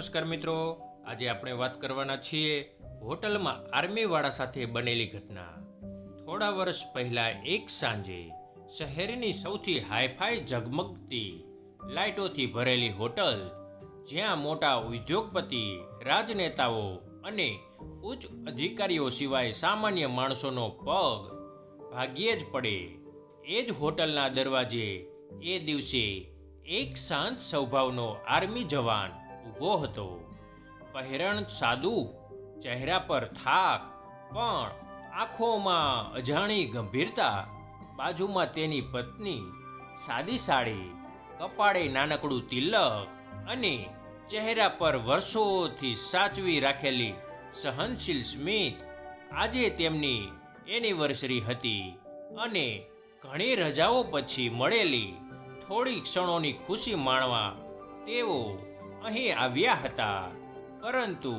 નમસ્કાર મિત્રો. આજે આપણે વાત કરવાના છીએ હોટલમાં આર્મીવાળા સાથે બનેલી ઘટના. થોડા વર્ષ પહેલા એક સાંજે શહેરની સૌથી હાઈફાઈ ઝગમગતી લાઇટોથી ભરેલી હોટલ, જ્યાં મોટા ઉદ્યોગપતિ, રાજનેતાઓ અને ઉચ્ચ અધિકારીઓ સિવાય સામાન્ય માણસોનો પગ ભાગ્યે જ પડે. એ જ હોટલના દરવાજે એ દિવસે એક શાંત સ્વભાવનો આર્મી જવાન ઊભો હતો. પહેરણ સાદું, ચહેરા પર થાક, પણ આંખોમાં અજાણી ગંભીરતા. બાજુમાં તેની પત્ની, સાદી સાડી, કપાળે નાનકડું તિલક અને ચહેરા પર વર્ષોથી સાચવી રાખેલી સહનશીલ સ્મિત. આજે તેમની એનિવર્સરી હતી અને ઘણી રજાઓ પછી મળેલી થોડી ક્ષણોની ખુશી માણવા તેઓ અહીં આવ્યા હતા. પરંતુ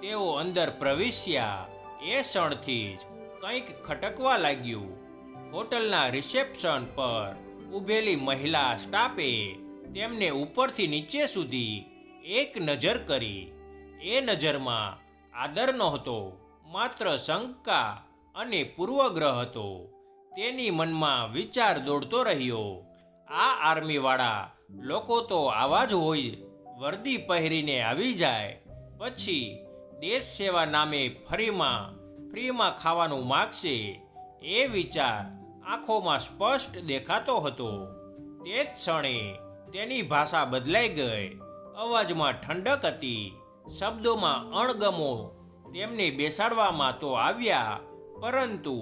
તેઓ અંદર પ્રવેશ્યા. એ ક્ષણથી જ કંઈક ખટકવા લાગ્યું. હોટલના રિસેપ્શન પર ઊભેલી મહિલા સ્ટાફે તેમને ઉપરથી નીચે સુધી એક નજર કરી. એ નજરમાં આદર નહોતો, માત્ર શંકા અને પૂર્વગ્રહ હતો. તેની મનમાં વિચાર દોડતો રહ્યો. આ આર્મીવાળા લોકો તો આવા જ હોય વર્દી પહેરીને આવી જાય. પછી દેશ સેવા નામે ફરીમાં ફ્રીમાં ખાવાનું માગશે એ વિચાર આંખોમાં સ્પષ્ટ દેખાતો હતો. તે જ ક્ષણે તેની ભાષા બદલાઈ ગઈ. અવાજમાં ઠંડક હતી. શબ્દોમાં અણગમો તેમને બેસાડવામાં તો આવ્યા, પરંતુ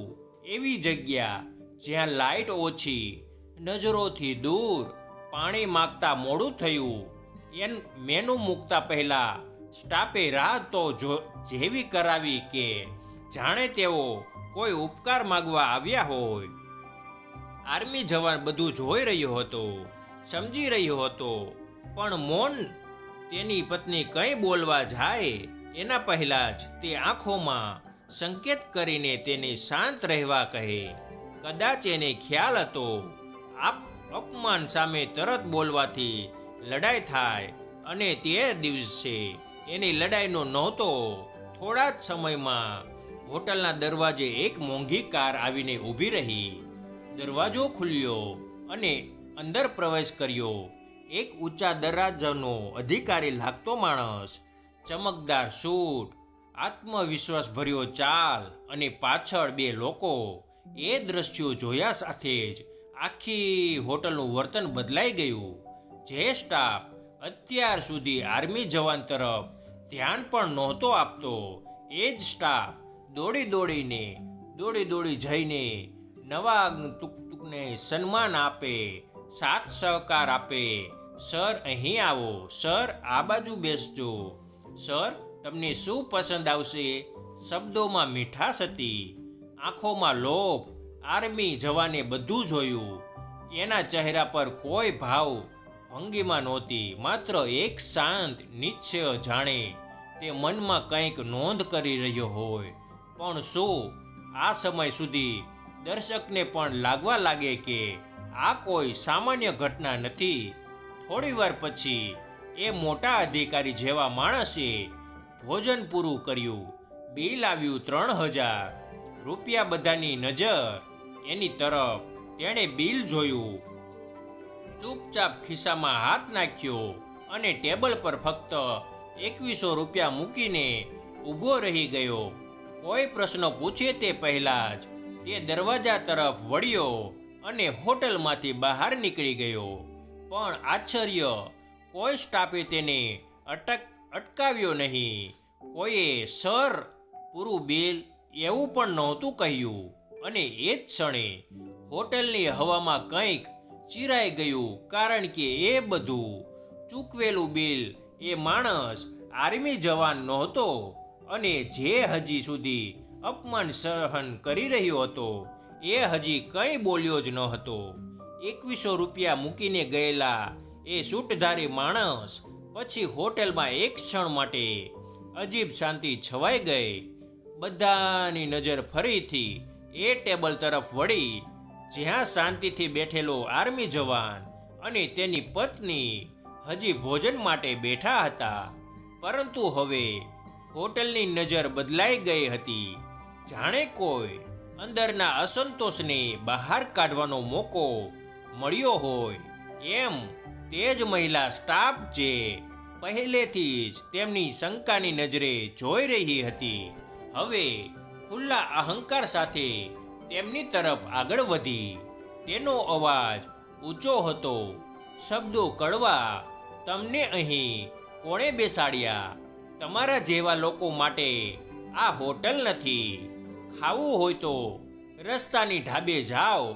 એવી જગ્યા જ્યાં લાઇટ ઓછી, નજરોથી દૂર, પાણી માગતા મોડું થયું. એન મેનુ મૂકતા પહેલા સ્ટાફે રાહ તો જો જેવી કરાવી કે જાણે તેઓ કોઈ ઉપકાર માગવા આવ્યા હોય. આર્મી જવાન બધું જોઈ રહ્યો હતો, સમજી રહ્યો હતો, પણ મૌન તેની પત્ની કંઈ બોલવા જાય એના પહેલાં જ તે આંખોમાં સંકેત કરીને તેને શાંત રહેવા કહે. કદાચ એને ખ્યાલ હતો, આપ અપમાન સામે તરત બોલવાથી લડાઈ થાય અને તે દિવસે એની લડાઈનો નહોતો. થોડા જ સમયમાં હોટલના દરવાજે એક મોંઘી કાર આવીને ઊભી રહી. દરવાજો ખુલ્યો અને અંદર પ્રવેશ કર્યો. એક ઊંચા દરવાજાનો અધિકારી લાગતો માણસ, ચમકદાર સૂટ આત્મવિશ્વાસભર્યો ચાલ અને પાછળ બે લોકો એ દ્રશ્યો જોયા સાથે જ આખી હોટલનું વર્તન બદલાઈ ગયું. જે સ્ટાફ અત્યાર સુધી આર્મી જવાન તરફ ધ્યાન પણ નહોતો આપતો. એ જ સ્ટાફ દોડી દોડીને, દોડી દોડી જઈને નવા આગંતુકને સન્માન આપે, સાથ સહકાર આપે. સર, અહીં આવો. સર, આ બાજુ બેસજો. સર, તમને શું પસંદ આવશે? શબ્દોમાં મીઠાશ હતી. આંખોમાં લોભ. આર્મી જવાને બધું જોયું. એના ચહેરા પર કોઈ ભાવ ભંગીમાં નહોતી, માત્ર એક શાંત નિશ્ચય જાણે તે મનમાં કંઈક નોંધ કરી રહ્યો હોય. પણ શું આ સમય સુધી દર્શકને પણ લાગવા લાગે કે આ કોઈ સામાન્ય ઘટના નથી? થોડીવાર પછી એ મોટા અધિકારી જેવા માણસે ભોજન પૂરું કર્યું. બિલ આવ્યું ત્રણ હજાર. રૂપિયા બધાની નજર એની તરફ. તેણે બિલ જોયું. ચૂપચાપ ખિસ્સામાં હાથ નાખ્યો અને ટેબલ પર ફક્ત એકવીસો રૂપિયા મૂકીને ઊભો રહી ગયો. કોઈ પ્રશ્ન પૂછે તે પહેલાં જ તે દરવાજા તરફ વળ્યો અને હોટલમાંથી બહાર નીકળી ગયો. પણ આશ્ચર્ય, કોઈ સ્ટાફે તેને અટક, અટકાવ્યો નહીં. કોઈએ, સર, પૂરું બિલ એવું પણ નહોતું કહ્યું. અને એ જ ક્ષણે હોટલની હવામાં કંઈક ચિરાઈ ગયું કારણ કે એ બધું ચૂકવેલું બિલ એ માણસ આર્મી જવાન નહોતો અને જે હજી સુધી અપમાન સહન કરી રહ્યો હતો એ હજી કંઈ બોલ્યો જ ન હતો એકવીસો રૂપિયા મૂકીને ગયેલા એ સૂટધારી માણસ પછી હોટેલમાં એક ક્ષણ માટે અજીબ શાંતિ છવાઈ ગઈ. બધાની નજર ફરીથી એ ટેબલ તરફ વળી જ્યાં શાંતિથી બેઠેલો આર્મી જવાન અને તેની પત્ની હજી ભોજન માટે બેઠા હતા. પરંતુ હવે હોટલની નજર બદલાઈ ગઈ હતી. જાણે કોઈ અંદરના અસંતોષને બહાર કાઢવાનો મોકો મળ્યો હોય. એમ તે જ મહિલા સ્ટાફ જે પહેલેથી જ તેમની શંકાની નજરે જોઈ રહી હતી. હવે ખુલ્લા અહંકાર સાથે તેમની તરફ આગળ વધી. તેનો અવાજ ઊંચો હતો. શબ્દો કડવા, તમને અહીં કોણે બેસાડ્યા? તમારા જેવા લોકો માટે આ હોટલ નથી. ખાવું હોય તો રસ્તાની ઢાબે જાઓ.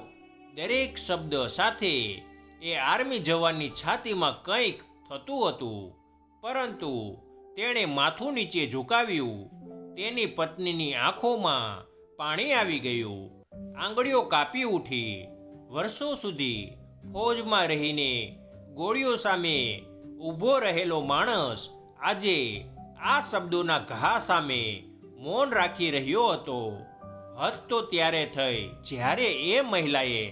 દરેક શબ્દ સાથે એ આર્મી જવાનની છાતીમાં કંઈક થતું હતું. પરંતુ તેણે માથું નીચે ઝુકાવ્યું. તેની પત્નીની આંખોમાં પાણી આવી ગયું. આંગળીઓ કાપી ઉઠી વર્ષો સુધી ફોજમાં રહીને ગોળીઓ સામે ઊભો રહેલો માણસ આજે આ શબ્દોના ઘા સામે મૌન રાખી રહ્યો હતો. હદ તો ત્યારે થઈ જ્યારે એ મહિલાએ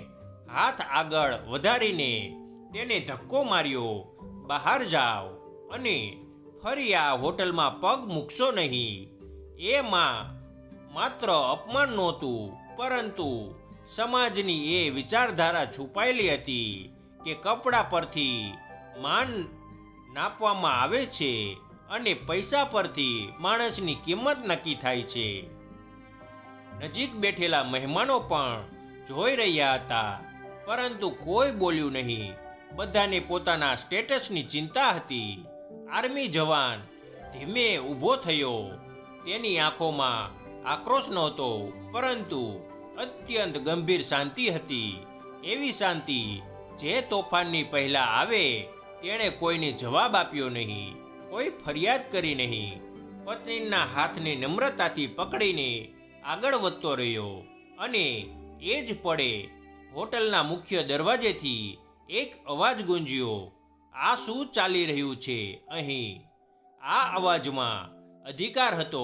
હાથ આગળ વધારીને તેને ધક્કો માર્યો, બહાર જાઓ અને ફરી આ હોટલમાં પગ મૂકશો નહીં. એમાં માત્ર અપમાન નહોતું પરંતુ સમાજની એ વિચારધારા છુપાયેલી હતી કે કપડા પરથી માન નાપવામાં આવે છે અને પૈસા પરથી માણસની કિંમત નક્કી થાય છે. નજીક બેઠેલા મહેમાનો પણ જોઈ રહ્યા હતા, પરંતુ કોઈ બોલ્યું નહીં. બધાને પોતાના સ્ટેટસની ચિંતા હતી. આર્મી જવાન ધીમે ઊભો થયો. તેની આંખોમાં આક્રોશ નહોતો, પરંતુ અત્યંત ગંભીર શાંતિ હતી. એવી શાંતિ જે તોફાનની પહેલા આવે, તેણે કોઈને જવાબ આપ્યો નહીં, કોઈ ફરિયાદ કરી નહીં. પત્નીના હાથને નમ્રતાથી પકડીને આગળ વધતો રહ્યો અને એ જ પડે હોટલના મુખ્ય દરવાજેથી એક અવાજ ગુંજ્યો, આ શું ચાલી રહ્યું છે અહીં? આ અવાજમાં અધિકાર હતો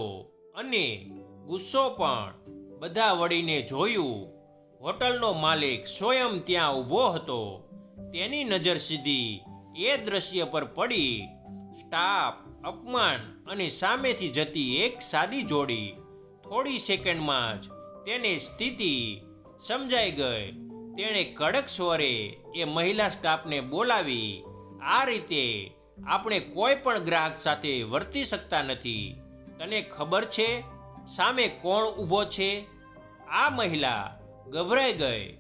અને ગુસ્સો પણ. બધા વળીને જોયું, હોટલનો માલિક સ્વયં ત્યાં ઊભો હતો. તેની નજર સીધી એ દ્રશ્ય પર પડી. સ્ટાફ, અપમાન અને સામેથી જતી એક સાદી જોડી. થોડી સેકન્ડમાં જ તેની સ્થિતિ સમજાઈ ગઈ. તેણે કડક સ્વરે એ મહિલા સ્ટાફને બોલાવી, આ રીતે આપણે કોઈ પણ ગ્રાહક સાથે વર્તી શકતા નથી. તને ખબર છે સામે કોણ ઊભો છે? આ મહિલા ગભરાઈ ગઈ.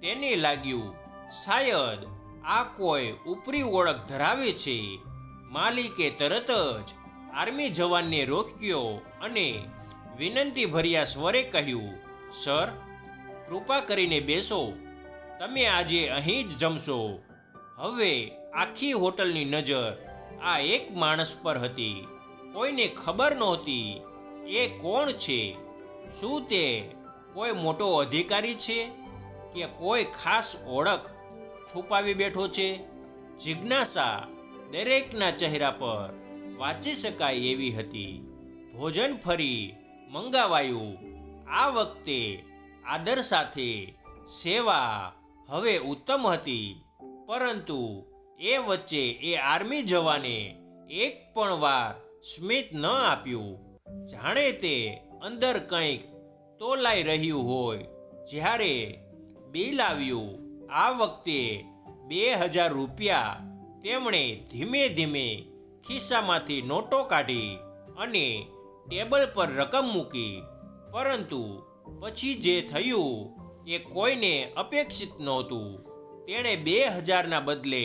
તેને લાગ્યું, શાયદ આ કોઈ ઉપરી ઓળખ ધરાવે છે. માલિકે તરત જ આર્મી જવાનને રોક્યો અને વિનંતી ભર્યા સ્વરે કહ્યું, સર, કૃપા કરીને બેસો. તમે આજે અહીં જ જમશો. હવે આખી હોટલની નજર આ એક માણસ પર હતી. કોઈને ખબર નહોતી એ કોણ છે? શું તે કોઈ મોટો અધિકારી છે કે કોઈ ખાસ ઓળખ છુપાવી બેઠો છે? જિજ્ઞાસા દરેકના ચહેરા પર વાંચી શકાય એવી હતી. ભોજન ફરી મંગાવાયું. આ વખતે આદર સાથે સેવા હવે ઉત્તમ હતી. પરંતુ એ વચ્ચે એ આર્મી જવાને એક પણ વાર સ્મિત ન આપ્યું. જાણે તે અંદર કંઈક તોલાઈ રહ્યું હોય. જ્યારે બિલ આવ્યું આ વખતે બે હજાર રૂપિયા તેમણે ધીમે ધીમે ખિસ્સામાંથી નોટો કાઢી અને ટેબલ પર રકમ મૂકી. પરંતુ પછી જે થયું એ કોઈને અપેક્ષિત નહોતું. તેણે બે હજારના બદલે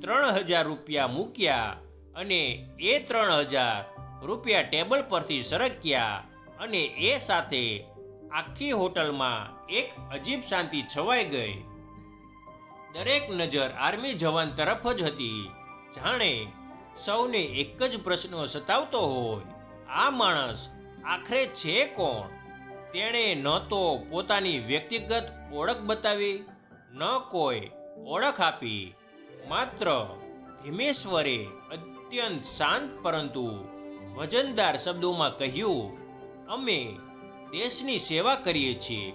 ત્રણ હજાર રૂપિયા મૂક્યા અને એ ત્રણ હજાર રૂપિયા ટેબલ પરથી સરક્યા અને એ સાથે આખી હોટલમાં એક અજીબ શાંતિ છવાઈ ગઈ. દરેક નજર આર્મી જવાન તરફ જ હતી. જાણે સૌને એક જ પ્રશ્ન સતાવતો હોય, આ માણસ આખરે છે કોણ? તેણે ન તો પોતાની વ્યક્તિગત ઓળખ બતાવી, ન કોઈ ઓળખ આપી, માત્ર ધીમે સ્વરે અત્યંત શાંત, પરંતુ વજનદાર શબ્દોમાં કહ્યું, અમે દેશની સેવા કરીએ છીએ,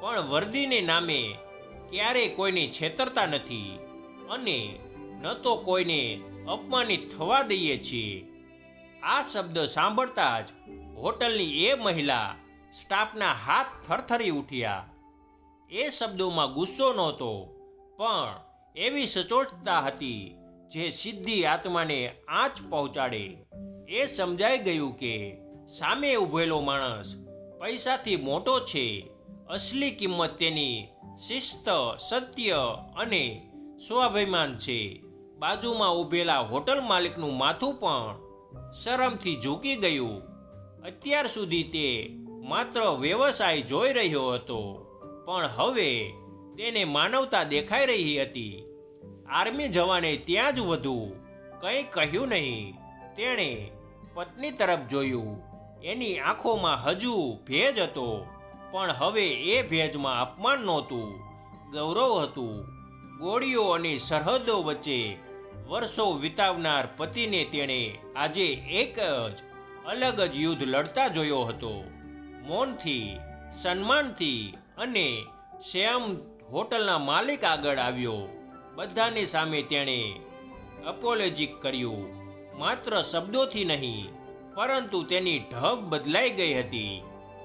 પણ વર્દીને નામે ક્યારેય કોઈને છેતરતા નથી અને ન તો કોઈને અપમાનિત થવા દઈએ છીએ. આ શબ્દ સાંભળતા જ હોટલની એ મહિલા સ્ટાફના હાથ થરથરી ઉઠ્યા. એ શબ્દોમાં ગુસ્સો નહોતો, પણ એવી સચોટતા હતી જે સિદ્ધિ આત્માને આંચ પહોંચાડે, એ સમજાઈ ગયું કે સામે ઊભેલો માણસ પૈસાથી મોટો છે. અસલી કિંમત તેની શિસ્ત, સત્ય અને સ્વાભિમાન છે. બાજુમાં ઊભેલા હોટલ માલિકનું માથું પણ શરમથી ઝૂકી ગયું. અત્યાર સુધી તે માત્ર વ્યવસાય જોઈ રહ્યો હતો, પણ હવે તેને માનવતા દેખાઈ રહી હતી. આર્મી જવાને ત્યાં જ વધુ. કંઈ કહ્યું નહીં. તેણે પત્ની તરફ જોયું. એની આંખોમાં હજુ ભેજ હતો. પણ હવે એ ભેજમાં અપમાન નહોતું. ગૌરવ હતું. ગોળીઓ અને સરહદો વચ્ચે વર્ષો વિતાવનાર પતિને તેણે આજે એક જ, અલગ જ યુદ્ધ લડતા જોયો હતો. મૌનથી, સન્માનથી અને શ્યામ હોટલના માલિક આગળ આવ્યો. બધાની સામે તેણે અપોલોજીક કર્યું. માત્ર શબ્દોથી નહીં, પરંતુ તેની ઢબ બદલાઈ ગઈ હતી.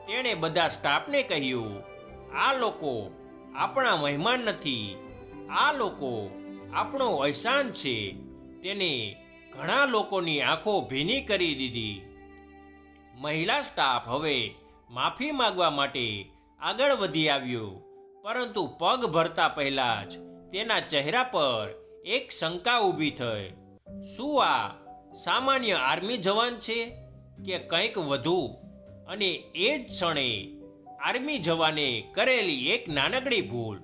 તેણે બધા સ્ટાફને કહ્યું, આ લોકો આપણા મહેમાન નથી. આ લોકો આપણો અહેસાન છે. તેને ઘણા લોકોની આંખો ભીની કરી દીધી. મહિલા સ્ટાફ હવે માફી માંગવા માટે આગળ વધી આવ્યો, પરંતુ પગ ભરતા પહેલાં જ તેના ચહેરા પર એક શંકા ઊભી થઈ. શું આ સામાન્ય આર્મી જવાન છે કે કંઈક વધુ? અને એ જ ક્ષણે આર્મી જવાને કરેલી એક નાનકડી ભૂલ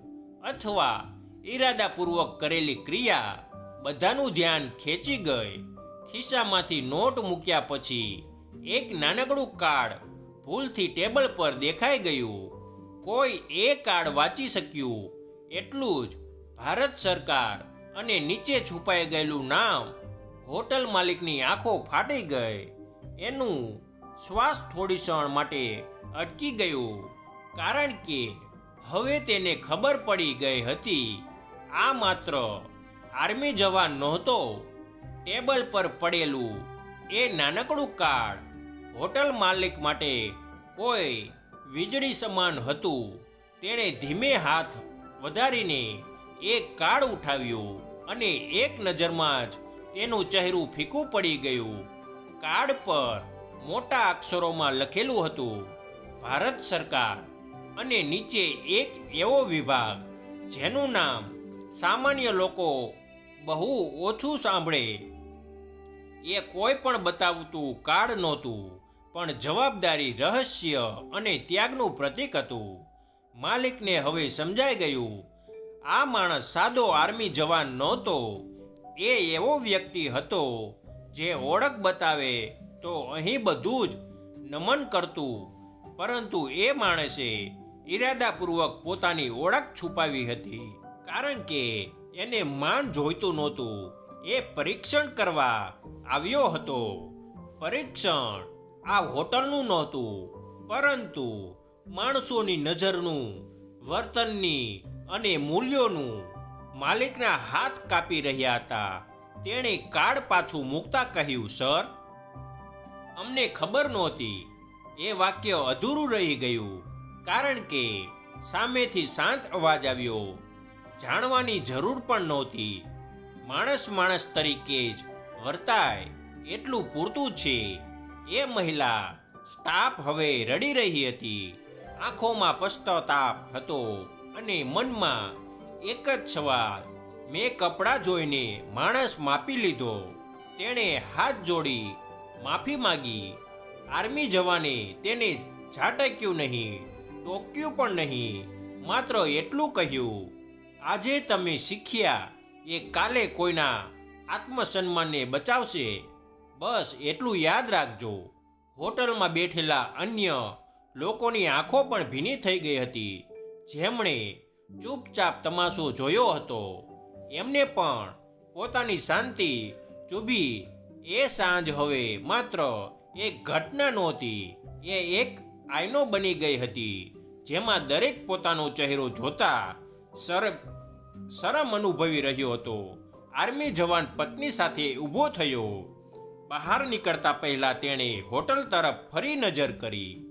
અથવા ઈરાદાપૂર્વક કરેલી ક્રિયા બધાનું ધ્યાન ખેંચી ગઈ. ખિસ્સામાંથી નોટ મૂક્યા પછી એક નાનકડું કાર્ડ ભૂલથી ટેબલ પર દેખાઈ ગયું. કોઈ એ કાર્ડ વાંચી શક્યું. એટલું જ ભારત સરકાર અને નીચે છુપાઈ ગયેલું નામ હોટલ માલિકની આંખો ફાટી ગઈ. એનું શ્વાસ થોડી ક્ષણ માટે અટકી ગયું કારણ કે હવે તેને ખબર પડી ગઈ હતી. આ માત્ર આર્મી જવાન નહોતો, ટેબલ પર પડેલું એ નાનકડું કાર્ડ હોટલ માલિક માટે કોઈ વીજળી સમાન હતું. તેણે ધીમે હાથ વધારીને એક કાર્ડ ઉઠાવ્યું અને એક નજરમાં જ તેનું ચહેરું ફીકું પડી ગયું. કાર્ડ પર મોટા અક્ષરોમાં લખેલું હતું, ભારત સરકાર. અને નીચે એક એવો વિભાગ, જેનું નામ સામાન્ય લોકો બહુ ઓછું સાંભળે. એ કોઈ પણ બતાવતું કાર્ડ નહોતું, પણ જવાબદારી રહસ્ય અને ત્યાગનું પ્રતીક હતું. માલિકને હવે સમજાઈ ગયું આ માણસ સાદો આર્મી જવાન નહોતો. એ એવો વ્યક્તિ હતો જે ઓળખ બતાવે તો અહીં બધું જ નમન કરતું. પરંતુ એ માણસે ઈરાદાપૂર્વક પોતાની ઓળખ છુપાવી હતી. કારણ કે એને માન જોઈતું નહોતું. એ પરીક્ષણ કરવા આવ્યો હતો. પરીક્ષણ આ હોટલનું નહોતું. પરંતુ માણસોની નજરનું વર્તનની અને મૂલ્યોનું માલિકના હાથ કાપી રહ્યા હતા. તેણે કાર્ડ પાછું મૂકતા કહ્યું, સર, અમને ખબર નહોતી. એ વાક્ય અધૂરું રહી ગયું, કારણ કે સામેથી શાંત અવાજ આવ્યો. જાણવાની જરૂર પણ નહોતી. માણસ માણસ તરીકે જ વર્તાય એટલું પૂરતું છે. એ મહિલા સ્ટાફ હવે રડી રહી હતી. આંખોમાં પશ્ચાતાપ હતો. અને મનમાં એક જ સવાલ. મેં કપડાં જોઈને માણસ માપી લીધો. તેણે હાથ જોડી માફી માગી. આર્મી જવાને તેને ઝાટક્યું નહીં, ટોક્યું પણ નહીં, માત્ર એટલું કહ્યું, આજે તમે શીખ્યા એ કાલે કોઈના આત્મસન્માનને બચાવશે. બસ એટલું યાદ રાખજો. હોટલમાં બેઠેલા અન્ય લોકોની આંખો પણ ભીની થઈ ગઈ હતી. જેમણે ચૂપચાપ તમાશો જોયો હતો, એમને પણ પોતાની શાંતિ ચૂબી એ સાંજ હવે માત્ર એક ઘટના નહોતી, એ એક આઈનો બની ગઈ હતી, જેમાં દરેક પોતાનો ચહેરો જોતા સર, શરમ અનુભવી રહ્યો હતો. આર્મી જવાન પત્ની સાથે ઊભો થયો. બહાર નીકળતા પહેલા તેણે હોટલ તરફ ફરી નજર કરી.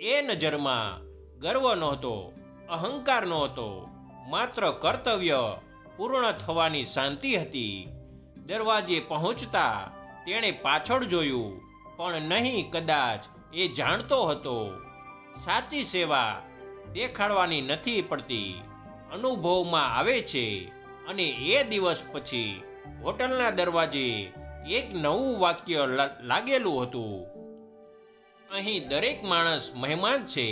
એ નજરમાં ગર્વ નહોતો અહંકાર નહોતો માત્ર કર્તવ્ય પૂર્ણ થવાની શાંતિ હતી. દરવાજે પહોંચતા તેણે પાછળ જોયું, પણ નહીં કદાચ એ જાણતો હતો. સાચી સેવા દેખાડવાની નથી પડતી. અનુભવમાં આવે છે અને એ દિવસ પછી હોટલના દરવાજે એક નવું વાક્ય લાગેલું હતું. અહીં દરેક માણસ મહેમાન છે,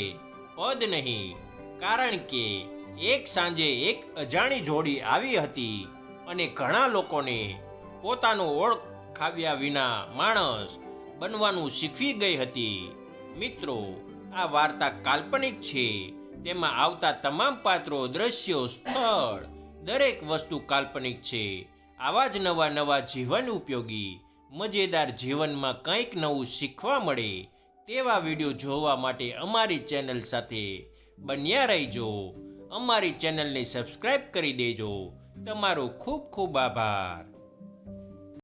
પદ નહીં. કારણ કે એક સાંજે એક અજાણી જોડી આવી હતી અને ઘણા લોકોને પોતાનો ઓળખાવ્યા વિના માણસ બનવાનું શીખવી ગઈ હતી. મિત્રો, આ વાર્તા કાલ્પનિક છે. તેમાં આવતા તમામ પાત્રો, દ્રશ્યો, સ્થળ, દરેક વસ્તુ કાલ્પનિક છે. આવા જ નવા નવા જીવન ઉપયોગી, મજેદાર જીવનમાં કંઈક નવું શીખવા મળે તેવા વીડિયો જોવા માટે અમારી ચેનલ સાથે બન્યા રહીજો. અમારી ચેનલને સબસ્ક્રાઈબ કરી દેજો. તમારો ખૂબ ખૂબ આભાર.